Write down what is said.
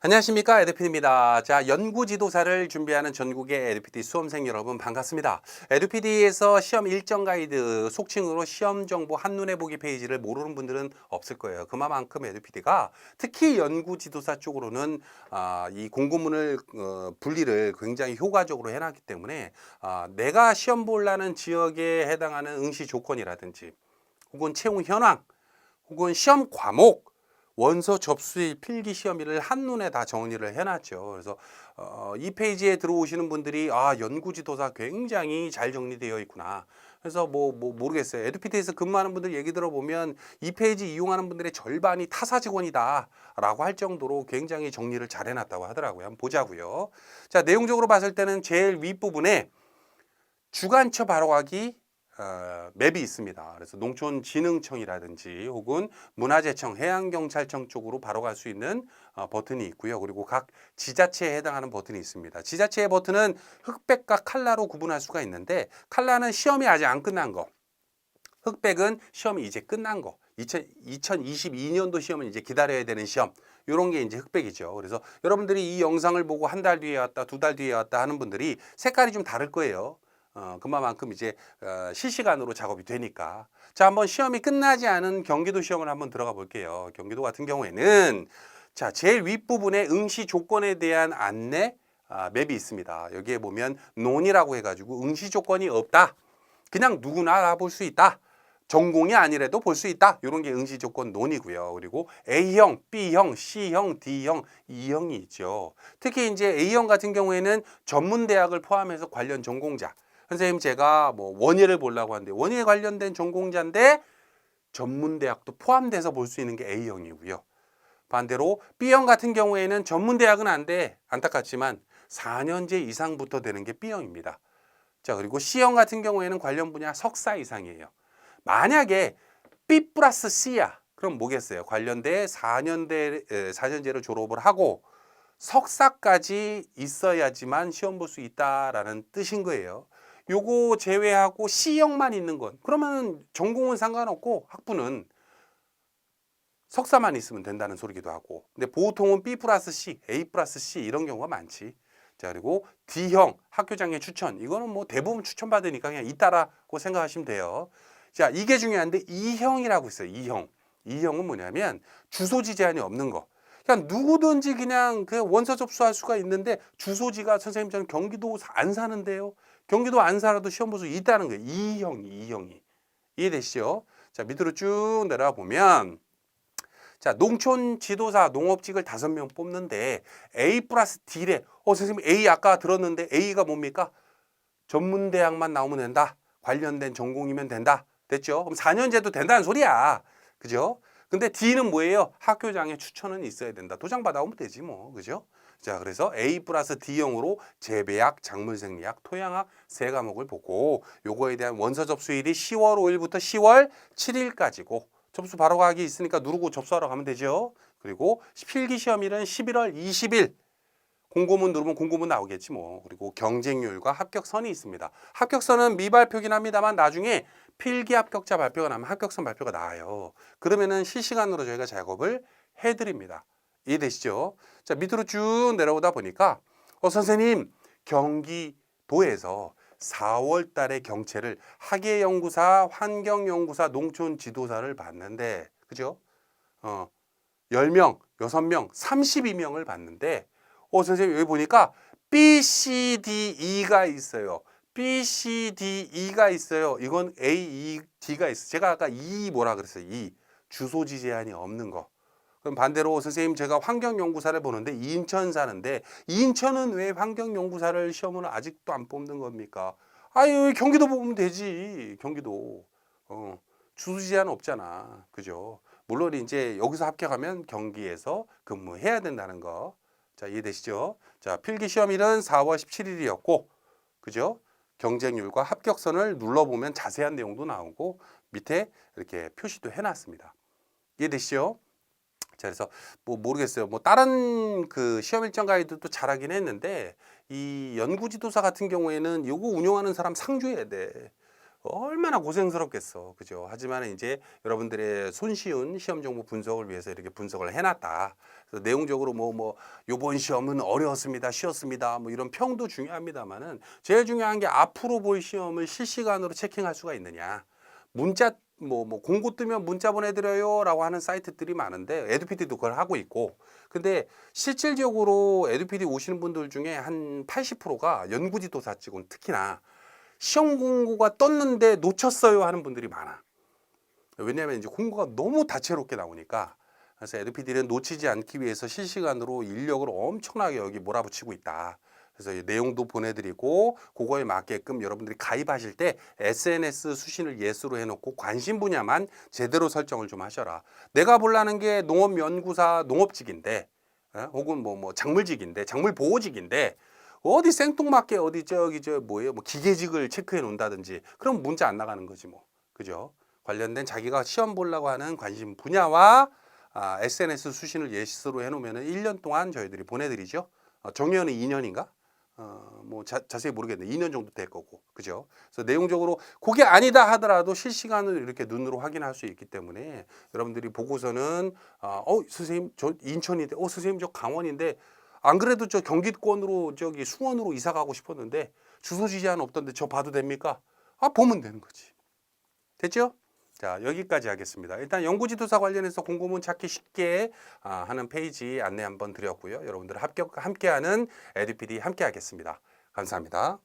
안녕하십니까 에듀피디입니다. 자 연구 지도사를 준비하는 전국의 에듀피디 수험생 여러분 반갑습니다. 에듀피디에서 시험 일정 가이드 속칭으로 시험 정보 한눈에 보기 페이지를 모르는 분들은 없을 거예요. 그만큼 에듀피디가 특히 연구 지도사 쪽으로는 아, 이 공고문을 어, 분리를 굉장히 효과적으로 해놨기 때문에 아, 내가 시험 볼라는 지역에 해당하는 응시 조건이라든지 혹은 채용 현황 혹은 시험 과목 원서 접수일 필기 시험일을 한눈에 다 정리를 해놨죠. 그래서 어, 이 페이지에 들어오시는 분들이 아 연구지도사 굉장히 잘 정리되어 있구나. 그래서 뭐, 뭐 모르겠어요. 에듀피트에서 근무하는 분들 얘기 들어보면 이 페이지 이용하는 분들의 절반이 타사 직원이다라고 할 정도로 굉장히 정리를 잘 해놨다고 하더라고요. 한번 보자고요. 자 내용적으로 봤을 때는 제일 윗 부분에 주간처 바로가기 어, 맵이 있습니다. 그래서 농촌진흥청이라든지 혹은 문화재청, 해양경찰청 쪽으로 바로 갈 수 있는 어, 버튼이 있고요. 그리고 각 지자체에 해당하는 버튼이 있습니다. 지자체의 버튼은 흑백과 칼라로 구분할 수가 있는데 칼라는 시험이 아직 안 끝난 거, 흑백은 시험이 이제 끝난 거. 2022년도 시험은 이제 기다려야 되는 시험. 이런 게 이제 흑백이죠. 그래서 여러분들이 이 영상을 보고 한 달 뒤에 왔다, 두 달 뒤에 왔다 하는 분들이 색깔이 좀 다를 거예요. 어, 그만큼 이제 어, 실시간으로 작업이 되니까. 자, 한번 시험이 끝나지 않은 경기도 시험을 한번 들어가 볼게요. 경기도 같은 경우에는 자, 제일 윗부분에 응시 조건에 대한 안내 아, 맵이 있습니다. 여기에 보면 논이라고 해가지고 응시 조건이 없다. 그냥 누구나 알아볼 수 있다. 전공이 아니래도 볼 수 있다. 이런 게 응시 조건 논이고요. 그리고 A형, B형, C형, D형, E형이 있죠. 특히 이제 A형 같은 경우에는 전문 대학을 포함해서 관련 전공자. 선생님 제가 뭐 원예를 보려고 하는데 원예에 관련된 전공자인데 전문 대학도 포함돼서 볼 수 있는 게 A형이고요. 반대로 B형 같은 경우에는 전문 대학은 안 돼. 안타깝지만 4년제 이상부터 되는 게 B형입니다. 자, 그리고 C형 같은 경우에는 관련 분야 석사 이상이에요. 만약에 B 플러스 C야. 그럼 뭐겠어요? 관련대 4년대, 4년제를 졸업을 하고 석사까지 있어야지만 시험 볼 수 있다라는 뜻인 거예요. 요거 제외하고 C형만 있는 건 그러면 전공은 상관없고 학부는 석사만 있으면 된다는 소리기도 하고. 근데 보통은 B 플러스 C, A 플러스 C 이런 경우가 많지. 자 그리고 D형 학교장애 추천. 이거는 뭐 대부분 추천받으니까 그냥 있다라고 생각하시면 돼요. 자 이게 중요한데 E형이라고 있어요 E형. E형은 뭐냐면 주소지 제한이 없는 거. 그냥 누구든지 그냥 그 원서 접수할 수가 있는데 주소지가 선생님 저는 경기도 안 사는데요 경기도 안 살아도 시험 볼수 있다는 거예요 E형이 E형이 이해되시죠 자 밑으로 쭉 내려와 보면 자, 농촌 지도사 농업직을 다섯 명 뽑는데 A 플러스 D래. 어, 선생님 A 아까 들었는데 A가 뭡니까? 전문 대학만 나오면 된다. 관련된 전공이면 된다. 됐죠? 그럼 4년제도 된다는 소리야. 그죠? 근데 D는 뭐예요? 학교장에 추천은 있어야 된다. 도장 받아오면 되지 뭐. 그죠? 자, 그래서 A 플러스 D형으로 재배학, 작물생리학, 토양학 세 과목을 보고 요거에 대한 원서 접수일이 10월 5일부터 10월 7일까지고 접수 바로 가기 있으니까 누르고 접수하러 가면 되죠. 그리고 필기 시험일은 11월 20일. 공고문 누르면 공고문 나오겠지 뭐. 그리고 경쟁률과 합격선이 있습니다. 합격선은 미발표긴 합니다만 나중에 필기 합격자 발표가 나면 합격선 발표가 나와요. 그러면은 실시간으로 저희가 작업을 해드립니다. 이해되시죠? 자 밑으로 쭉 내려오다 보니까 어 선생님 경기도에서 4월 달에 경채를 학예 연구사, 환경 연구사, 농촌 지도사를 봤는데 그죠? 어, 10명, 6명, 32명을 봤는데 어, 선생님 여기 보니까 B, C, D, E가 있어요. B, C, D, E가 있어요. 이건 A, E, D가 있어요. 제가 아까 E 뭐라 그랬어요? E. 주소지 제한이 없는 거. 그럼 반대로 선생님 제가 환경연구사를 보는데 인천 사는데 인천은 왜 환경연구사를 시험을 아직도 안 뽑는 겁니까? 아유 경기도 보면 되지 경기도 어, 주소 제한 없잖아 그죠? 물론 이제 여기서 합격하면 경기에서 근무해야 된다는 거. 자 이해되시죠? 자 필기 시험일은 4월 17일이었고 그죠? 경쟁률과 합격선을 눌러보면 자세한 내용도 나오고 밑에 이렇게 표시도 해놨습니다. 이해되시죠? 자, 그래서 뭐 모르겠어요. 뭐 다른 그 시험 일정 가이드도 잘하긴 했는데 이 연구 지도사 같은 경우에는 요거 운영하는 사람 상주해야 돼. 얼마나 고생스럽겠어. 그죠? 하지만 이제 여러분들의 손쉬운 시험 정보 분석을 위해서 이렇게 분석을 해놨다. 그래서 내용적으로 뭐, 뭐, 요번 시험은 어려웠습니다. 쉬웠습니다. 뭐 이런 평도 중요합니다만은 제일 중요한 게 앞으로 볼 시험을 실시간으로 체킹할 수가 있느냐. 문자 뭐, 뭐 공고 뜨면 문자 보내드려요 라고 하는 사이트들이 많은데 에듀피디도 그걸 하고 있고 근데 실질적으로 에듀피디 오시는 분들 중에 한 80%가 연구지도사 직원 특히나 시험 공고가 떴는데 놓쳤어요 하는 분들이 많아. 왜냐하면 이제 공고가 너무 다채롭게 나오니까 그래서 에듀피디는 놓치지 않기 위해서 실시간으로 인력을 엄청나게 여기 몰아붙이고 있다. 그래서 이 내용도 보내드리고 그거에 맞게끔 여러분들이 가입하실 때 SNS 수신을 예스로 해놓고 관심 분야만 제대로 설정을 좀 하셔라. 내가 볼라는 게 농업연구사 농업직인데 예? 혹은 뭐 뭐 작물직인데 작물 보호직인데 어디 생뚱맞게 어디 저기 저 뭐예요 뭐 기계직을 체크해 놓는다든지 그럼 문자 안 나가는 거지 뭐 그죠? 관련된 자기가 시험 보려고 하는 관심 분야와 아, SNS 수신을 예스로 해놓으면은 1년 동안 저희들이 보내드리죠. 어, 정년은 2년인가? 어, 뭐 자, 자세히 모르겠네. 2년 정도 될 거고. 그죠? 그래서 내용적으로 그게 아니다 하더라도 실시간으로 이렇게 눈으로 확인할 수 있기 때문에 여러분들이 보고서는 아, 어, 선생님 저 인천인데 어, 선생님 저 강원인데 안 그래도 저 경기권으로 저기 수원으로 이사 가고 싶었는데 주소지 제한 없던데 저 봐도 됩니까? 아, 보면 되는 거지. 됐죠? 자 여기까지 하겠습니다. 일단 연구지도사 관련해서 공고문 찾기 쉽게 아, 하는 페이지 안내 한번 드렸고요. 여러분들 합격 함께하는 에듀피디 함께하겠습니다. 감사합니다.